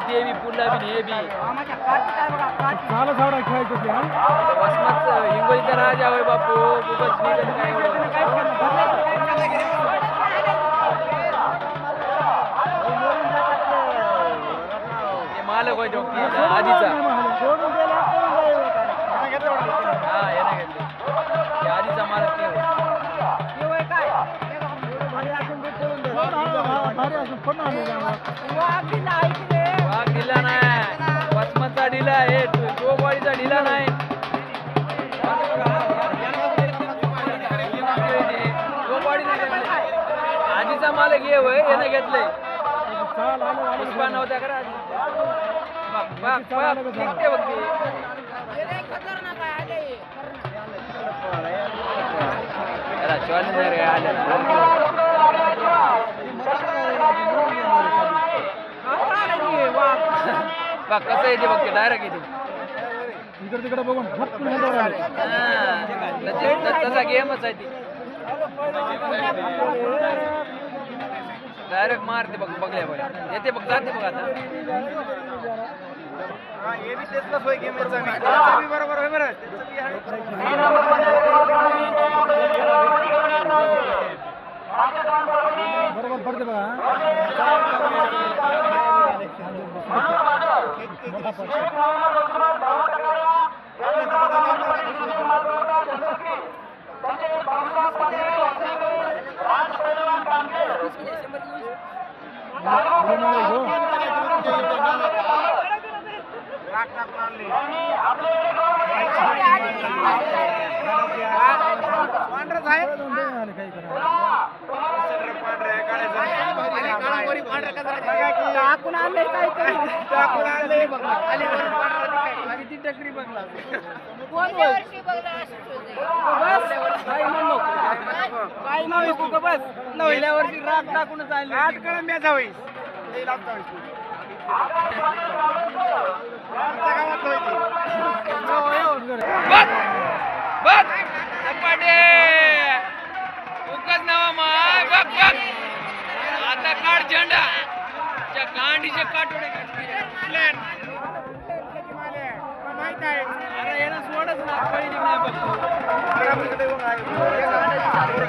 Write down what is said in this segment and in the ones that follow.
ते बी पुढला बी हे बी चाला झाडा खेळायचं ते हा? वसमत हिंगोलीचा राजा होय बापू. खूपच निघत काय. ते मालक होय आधीचा. हा याने घेतले. ते आधीचा मालक ते होय. भारी असून पण आले वाघ आधीचा मालक हे होय याने घेतलंय पुष्पा नव्हत्या करा. बघ, निघते ती. आल्या कसं येते बघ ते डायरेक्ट येते इकडे तिकडे बघून. हा, तसा गेमच आहे ती डायरेक्ट मारते बघ बघल्या बघ. येते बघ जाते बघ आता. बरोबर पडते बघा. हा. मोठा पडतो. हे नाही हो. दोन दोन आले काही करा किती टकरी बघला काही नव्हे तू बस नवल्या वर्षी राग टाकून चालली. बघ झपाटे उगाच नावा माय. बघ बघ आता काढ झेंडा. त्या गांडीचे काटोडे अरे याला सोडच ना. पहिली नाही बघ.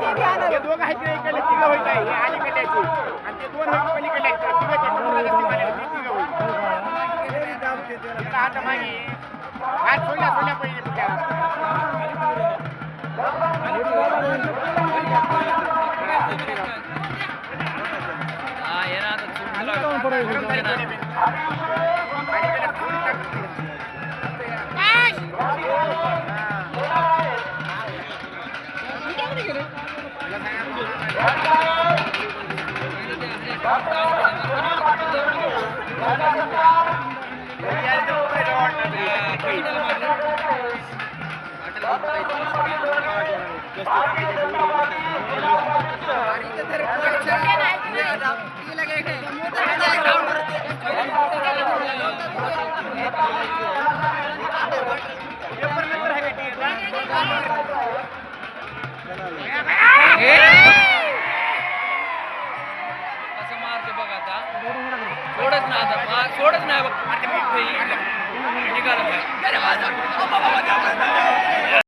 सामायिक. दोघं आहेत ना इकडले तिघं होत आहे हे अलीकडल्याचे आणि ते दोन होत पलीकडल्या तिघं ते दोन रस्ते मारले, ते तिघं होत. इकडं आता मागे हात सोडल्या सोडल्या पहिले हा येणार आता. चुकला. जाऊन पडायचं. येणार. जास्त बघ आता. सोडत ना आता. सोडत नाही बघ. निघालं